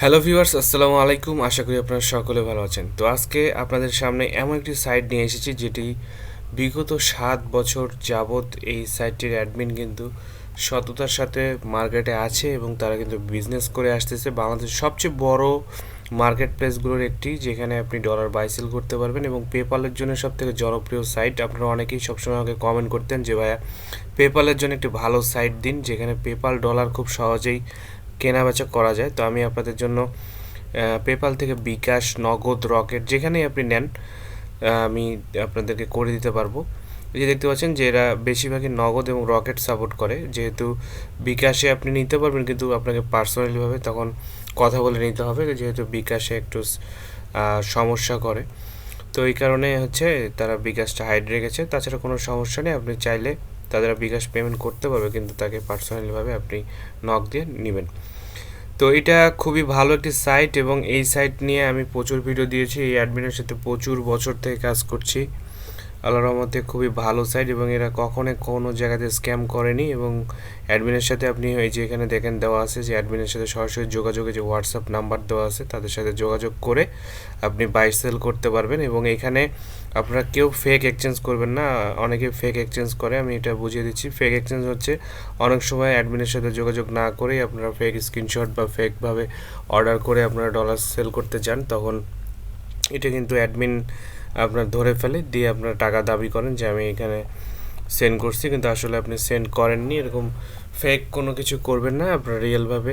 Hello viewers আসসালামু আলাইকুম। আশা করি আপনারা সকলে ভালো আছেন। তো আজকে আপনাদের সামনে এমন একটি সাইট নিয়ে এসেছি, যেটি বিগত সাত বছর যাবৎ এই সাইটটির অ্যাডমিন কিন্তু সততার সাথে মার্কেটে আছে এবং তারা কিন্তু বিজনেস করে আসতেছে। বাংলাদেশের সবচেয়ে বড় মার্কেট প্লেসগুলোর একটি, যেখানে আপনি ডলার বাইসেল করতে পারবেন এবং পেপালের জন্য সব থেকে জনপ্রিয় সাইট আপনারা অনেকেই সবসময় আমাকে কমেন্ট করতেন যে, ভাইয়া পেপালের জন্য একটি ভালো সাইট দিন, যেখানে পেপাল ডলার খুব সহজেই কেনা বেচা করা যায়। তো আমি আপনাদের জন্য পেপাল থেকে বিকাশ, নগদ, রকেট যেখানেই আপনি নেন আমি আপনাদেরকে করে দিতে পারব। এই যে দেখতে পাচ্ছেন যে এরা বেশিরভাগই নগদ এবং রকেট সাপোর্ট করে। যেহেতু বিকাশে আপনি নিতে পারবেন কিন্তু আপনাকে পার্সোনালিভাবে তখন কথা বলে নিতে হবে। যেহেতু বিকাশে একটু সমস্যা করে। তো এই কারণে হচ্ছে তারা বিকাশটা হাইড রেখেছে। তাছাড়া কোনো সমস্যা নেই। আপনি চাইলে তাদের বিকাশ পেমেন্ট করতে পারবে, কিন্তু তাকে পার্সোনালিভাবে আপনি নক দিয়ে নেবেন। তো এটা খুবই ভালো একটি সাইট এবং এই সাইট নিয়ে আমি প্রচুর ভিডিও দিয়েছি, এই অ্যাডমিনের সাথে প্রচুর বছর থেকে কাজ করছি। আল্লাহ রহমতে খুবই ভালো সাইট এবং এরা কখনো কোনো জায়গাতে স্ক্যাম করেনি এবং অ্যাডমিনের সাথে আপনি এই যে এখানে দেখেন দেওয়া আছে যে অ্যাডমিনের সাথে সরাসরি যোগাযোগে যে হোয়াটসঅ্যাপ নাম্বার দেওয়া আছে তাদের সাথে যোগাযোগ করে আপনি বাই সেল করতে পারবেন এবং এখানে আপনারা কেউ ফেক এক্সচেঞ্জ করবেন না, অনেকে ফেক এক্সচেঞ্জ করে, আমি এটা বুঝিয়ে দিচ্ছি। ফেক এক্সচেঞ্জ হচ্ছে অনেক সময় অ্যাডমিনের সাথে যোগাযোগ না করেই আপনারা ফেক স্ক্রিনশট বা ফেকভাবে অর্ডার করে আপনারা ডলার সেল করতে চান তখন এটা কিন্তু অ্যাডমিন আপনার ধরে ফেলে, দিয়ে আপনার টাকা দাবি করেন যে আমি এখানে সেন্ড করছি, কিন্তু আসলে আপনি সেন্ড করেননি, এরকম ফেক কোনো কিছু করবেন না, আপনার রিয়েলভাবে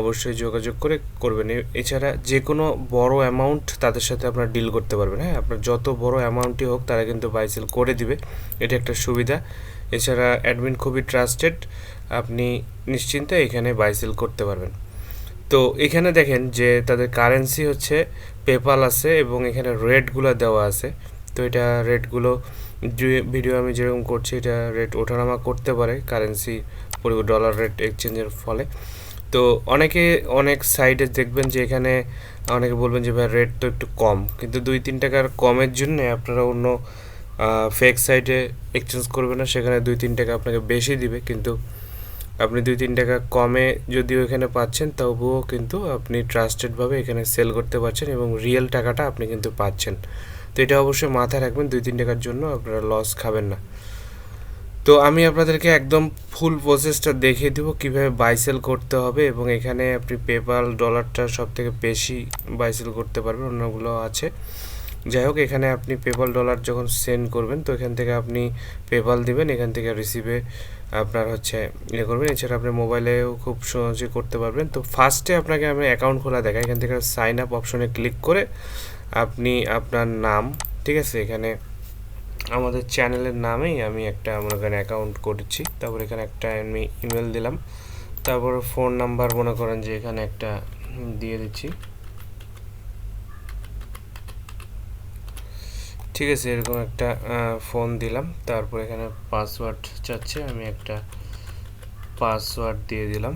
অবশ্যই যোগাযোগ করে করবেন। এছাড়া যে কোনো বড় অ্যামাউন্ট তাদের সাথে আপনার ডিল করতে পারবেন হ্যাঁ? আপনার যত বড় অ্যামাউন্টই হোক, তারা কিন্তু বাইসেল করে দিবে, এটা একটা সুবিধা। এছাড়া অ্যাডমিন খুবই ট্রাস্টেড আপনি নিশ্চিন্তে এখানে বাইসেল করতে পারবেন। তো এখানে দেখেন যে তাদের কারেন্সি হচ্ছে পেপাল আছে এবং এখানে রেটগুলো দেওয়া আছে। তো এটা রেটগুলো ভিডিও আমি যেরকম করছি, এটা রেট ওঠানামা করতে পারে কারেন্সি ডলার রেট এক্সচেঞ্জের ফলে। তো অনেকে অনেক সাইডে দেখবেন যে এখানে অনেকে বলবেন যে, ভাই রেট তো একটু কম। কিন্তু দুই তিন টাকার কমের জন্য আপনারা অন্য ফেক সাইটে এক্সচেঞ্জ করবেন না। সেখানে দুই তিন টাকা আপনাকে বেশি দিবে। কিন্তু আপনি দুই তিন টাকা কমে যদিও এখানে পাচ্ছেন, তবুও কিন্তু আপনি ট্রাস্টেডভাবে এখানে সেল করতে পারছেন এবং রিয়েল টাকাটা আপনি কিন্তু পাচ্ছেন। তো এটা অবশ্যই মাথায় রাখবেন, দুই তিন টাকার জন্য আপনারা লস খাবেন না। তো আমি আপনাদেরকে একদম ফুল প্রসেসটা দেখিয়ে দেবো কীভাবে বাইসেল করতে হবে এবং এখানে আপনি পেপাল ডলারটা সব থেকে বেশি বাইসেল করতে পারবেন, অন্যগুলো আছে। যাই হোক, এখানে আপনি পেপাল ডলার যখন সেন্ড করবেন, তো এখান থেকে আপনি পেপাল দিবেন, এখান থেকে রিসিভে আপনার হচ্ছে ইয়ে করবেন। এছাড়া আপনি মোবাইলেও খুব সহজে করতে পারবেন। তো ফার্স্টে আপনাকে আমি অ্যাকাউন্ট খোলা দেখাই। এখান থেকে সাইন আপ অপশনে ক্লিক করে আপনি আপনার নাম, ঠিক আছে? এখানে আমাদের চ্যানেলের নামেই আমি একটা মনে করেন অ্যাকাউন্ট করেছি। তারপর এখানে একটা আমি ইমেল দিলাম। তারপর ফোন নাম্বার মনে করেন যে এখানে একটা দিয়ে দিচ্ছি। ঠিক আছে, এরকম একটা ফোন দিলাম। তারপর এখানে পাসওয়ার্ড চাচ্ছে, আমি একটা পাসওয়ার্ড দিয়ে দিলাম।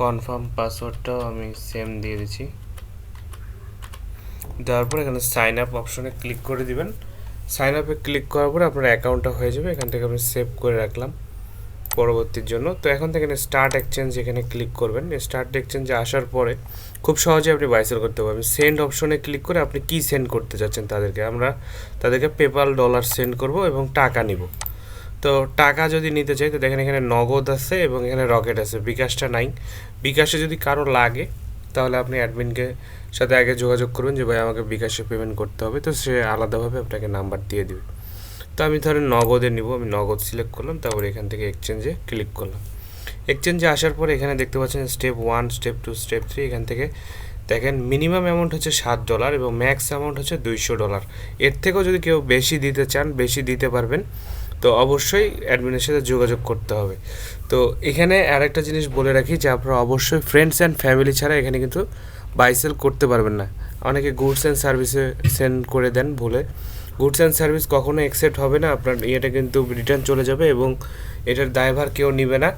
কনফার্ম পাসওয়ার্ডটাও আমি সেম দিয়ে দিচ্ছি। দেওয়ার পর এখানে সাইন আপ অপশনে ক্লিক করে দিবেন। সাইন আপে ক্লিক করার পরে আপনার অ্যাকাউন্টটা হয়ে যাবে, এখান থেকে আমি সেভ করে রাখলাম। পরবর্তীর জন্য। তো এখন থেকে স্টার্ট এক্সচেঞ্জ এখানে ক্লিক করবেন। স্টার্ট এক্সচেঞ্জে আসার পরে খুব সহজে আপনি বাইসেল করতে পারবেন। সেন্ড অপশনে ক্লিক করে আপনি কি সেন্ড করতে চাচ্ছেন তাদেরকে? আমরা তাদেরকে পেপাল ডলার সেন্ড করব এবং টাকা নিব। তো টাকা যদি নিতে চাই, তো দেখেন এখানে নগদ আছে এবং এখানে রকেট আছে। বিকাশটা নাই। বিকাশে যদি কারও লাগে, তাহলে আপনি অ্যাডমিনকে সাথে আগে যোগাযোগ করবেন যে, ভাই, আমাকে বিকাশে পেমেন্ট করতে হবে। তো সে আলাদাভাবে আপনাকে নাম্বার দিয়ে দিবে। তো আমি ধরেন নগদে নিব, আমি নগদ সিলেক্ট করলাম, তারপরে এখান থেকে এক্সচেঞ্জে ক্লিক করলাম। এক্সচেঞ্জে আসার পরে এখানে দেখতে পাচ্ছেন step one step two step three এখান থেকে দেখেন মিনিমাম অ্যামাউন্ট হচ্ছে সাত ডলার এবং ম্যাক্স অ্যামাউন্ট হচ্ছে দুইশো ডলার এর থেকেও যদি কেউ বেশি দিতে চান, বেশি দিতে পারবেন, তো অবশ্যই অ্যাডমিনের সাথে যোগাযোগ করতে হবে। তো এখানে আরেকটা জিনিস বলে রাখি যে আপনারা অবশ্যই ফ্রেন্ডস অ্যান্ড ফ্যামিলি ছাড়া এখানে কিন্তু বাইসেল করতে পারবেন না। অনেকে গুডস অ্যান্ড সার্ভিসে সেন্ড করে দেন ভুলে। গুডস অ্যান্ড সার্ভিস কখনো অ্যাকসেপ্ট হবে না, আপনার ইয়েটা কিন্তু রিটার্ন চলে যাবে এবং এটার দায়ভার কেউ নেবে না।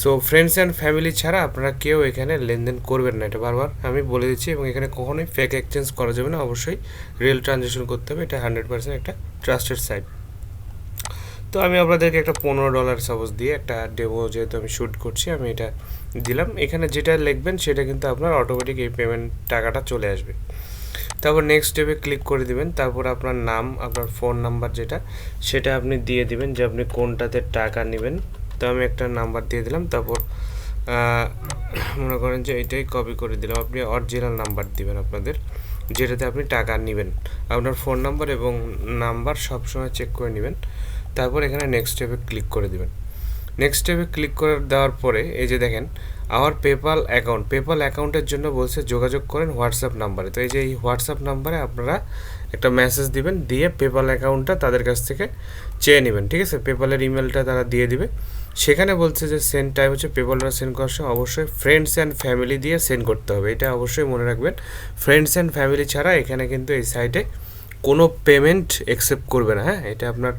সো ফ্রেন্ডস অ্যান্ড ফ্যামিলি ছাড়া আপনারা কেউ এখানে লেনদেন করবেন না, এটা বারবার আমি বলে দিচ্ছি এবং এখানে কখনোই ফেক এক্সচেঞ্জ করা যাবে না, অবশ্যই রিয়েল ট্রানজ্যাকশন করতে হবে, এটা হান্ড্রেড পার্সেন্ট একটা ট্রাস্টেড সাইট তো আমি আপনাদেরকে একটা পনেরো ডলার সাপোজ দিয়ে একটা ডেমো যেহেতু আমি শ্যুট করছি, আমি এটা দিলাম। এখানে যেটা লিখবেন সেটা কিন্তু আপনার অটোমেটিক এই পেমেন্ট টাকাটা চলে আসবে। তারপর নেক্সট স্টেপে ক্লিক করে দিবেন, তারপর আপনার নাম, আপনার ফোন নাম্বার যেটা, সেটা আপনি দিয়ে দিবেন যে আপনি কোনটাতে টাকা নেবেন। তো আমি একটা নাম্বার দিয়ে দিলাম, তারপর মনে করেন যে এটাই কপি করে দিলাম। আপনি অরিজিনাল নাম্বার দিবেন আপনাদের, যেটাতে আপনি টাকা নেবেন। আপনার ফোন নাম্বার এবং নাম্বার সবসময় চেক করে নেবেন। তারপর এখানে নেক্সট স্টেপে ক্লিক করে দিবেন। নেক্সট স্টেপে ক্লিক করে দেওয়ার পরে, এই যে দেখেন আমার পেপাল অ্যাকাউন্ট পেপাল অ্যাকাউন্টের জন্য বলছে যোগাযোগ করেন হোয়াটসঅ্যাপ নাম্বারে তো এই যে এই হোয়াটসঅ্যাপ নাম্বারে আপনারা একটা মেসেজ দিবেন, দিয়ে পেপাল অ্যাকাউন্টটা তাদের কাছ থেকে চেয়ে নেবেন, ঠিক আছে? পেপালের ইমেলটা তারা দিয়ে দিবে। সেখানে বলছে যে সেন্ড টাইম হচ্ছে পেপালটা সেন্ড করার সময় অবশ্যই ফ্রেন্ডস অ্যান্ড ফ্যামিলি দিয়ে সেন্ড করতে হবে। এটা অবশ্যই মনে রাখবেন। ফ্রেন্ডস অ্যান্ড ফ্যামিলি ছাড়া এখানে কিন্তু এই সাইটে কোনো পেমেন্ট অ্যাকসেপ্ট করবে না হ্যাঁ? এটা আপনার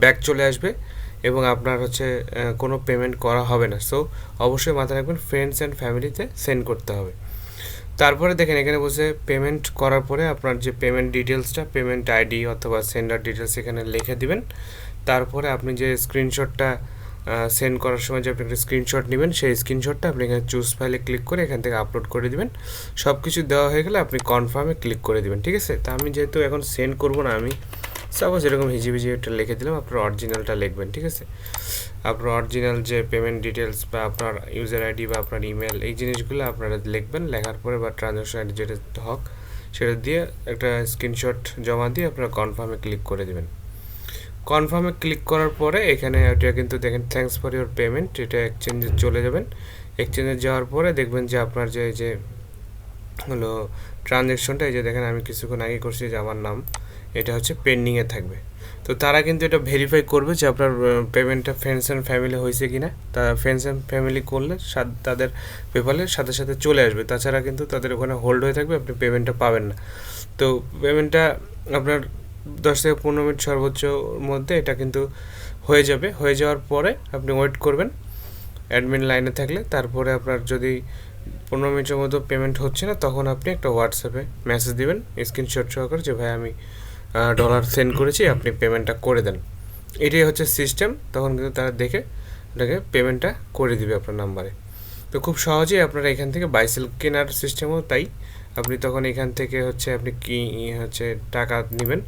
ব্যাক চলে আসবে। এবং আপনার হচ্ছে কোনো পেমেন্ট করা হবে না। সো অবশ্যই মাথায় রাখবেন ফ্রেন্ডস অ্যান্ড ফ্যামিলিতে সেন্ড করতে হবে। তারপরে দেখেন, এখানে বসে পেমেন্ট করার পরে আপনার যে পেমেন্ট ডিটেলসটা পেমেন্ট আইডি অথবা সেন্ডার ডিটেলস এখানে লিখে দিবেন। তারপরে আপনি যে স্ক্রিনশটটা সেন্ড করার সময় যে আপনি একটা স্ক্রিনশট নেবেন, সেই স্ক্রিনশটটা আপনি এখানে চুজ ফাইলে ক্লিক করে এখান থেকে আপলোড করে দিবেন। সব কিছু দেওয়া হয়ে গেলে আপনি কনফার্মে ক্লিক করে দিবেন, ঠিক আছে? তা আমি যেহেতু এখন সেন্ড করব না, আমি সাপোজ এরকম হিজিবিজি একটা লিখে দিলাম, আপনার অরিজিনালটা লিখবেন, ঠিক আছে? আপনার অরিজিনাল যে পেমেন্ট ডিটেলস বা আপনার ইউজার আইডি বা আপনার ইমেল এই জিনিসগুলো আপনারা লিখবেন, লেখার পরে বা ট্রানজাকশন আইডি যেটা হক, সেটা দিয়ে একটা স্ক্রিনশট জমা দিয়ে আপনারা কনফার্মে ক্লিক করে দেবেন। কনফার্মে ক্লিক করার পরে এখানে এটা কিন্তু দেখেন থ্যাঙ্কস ফর ইউর পেমেন্ট এটা এক্সচেঞ্জে চলে যাবেন। এক্সচেঞ্জে যাওয়ার পরে দেখবেন যে আপনার যে যে হলো ট্রানজ্যাকশনটা এই যে দেখেন আমি কিছুক্ষণ আগে করছি যে আমার নাম, এটা হচ্ছে পেন্ডিংয়ে থাকবে। তো তারা কিন্তু এটা ভেরিফাই করবে যে আপনার পেমেন্টটা ফ্রেন্ডস অ্যান্ড ফ্যামিলি হয়েছে কি না তারা ফ্রেন্ডস অ্যান্ড ফ্যামিলি করলে তাদের পেপালের সাথে সাথে চলে আসবে। তাছাড়া কিন্তু তাদের ওখানে হোল্ড হয়ে থাকবে, আপনি পেমেন্টটা পাবেন না। তো পেমেন্টটা আপনার দশ থেকে পনেরো মিনিট সর্বোচ্চ মধ্যে এটা কিন্তু হয়ে যাবে। হয়ে যাওয়ার পরে আপনি ওয়েট করবেন অ্যাডমিন লাইনে থাকলে। তারপরে আপনার যদি পনেরো মিনিটের মতো পেমেন্ট হচ্ছে না, তখন আপনি একটা হোয়াটসঅ্যাপে মেসেজ দিবেন স্ক্রিনশট সহকারে যে, ভাই, আমি ডলার সেন্ড করেছি, আপনি পেমেন্টটা করে দেন। এটাই হচ্ছে সিস্টেম তখন কিন্তু তারা দেখে এটাকে পেমেন্টটা করে দিবে আপনার নাম্বারে তো খুব সহজেই আপনারা এখান থেকে বাইসেল কেনার সিস্টেমও তাই, আপনি তখন এখান থেকে হচ্ছে আপনি কি হচ্ছে টাকা নেবেন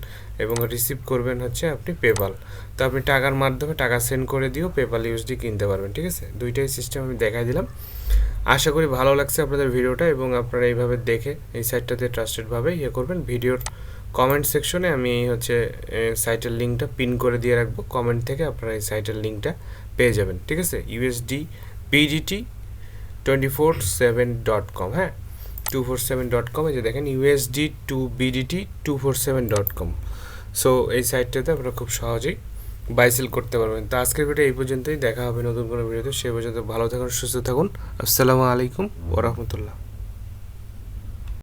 এবং রিসিভ করবেন হচ্ছে আপনি পেপাল তো আপনি টাকার মাধ্যমে টাকা সেন্ড করে দিয়েও পেপাল ইউএসডি কিনতে পারবেন, ঠিক আছে? দুইটাই সিস্টেম আমি দেখাই দিলাম। আশা করি ভালো লাগছে আপনাদের ভিডিওটা এবং আপনারা এইভাবে দেখে এই সাইটটাতে ট্রাস্টেডভাবে ইয়ে করবেন। ভিডিওর কমেন্ট সেকশনে আমি হচ্ছে সাইটের লিঙ্কটা পিন করে দিয়ে রাখব। কমেন্ট থেকে আপনারা এই সাইটের লিঙ্কটা পেয়ে যাবেন, ঠিক আছে? USD BDT twenty four seven dot com হ্যাঁ? Two four seven dot com যে দেখেন USD to BDT two four seven dot com so এই সাইটটাতে আপনারা খুব সহজেই বাইসেল করতে পারবেন। তো আজকের ভিডিও এই পর্যন্তই। দেখা হবে নতুন কোনো ভিডিওতে সে পর্যন্ত ভালো থাকুন, সুস্থ থাকুন। আসসালামু আলাইকুম ওরহমতুল্লাহ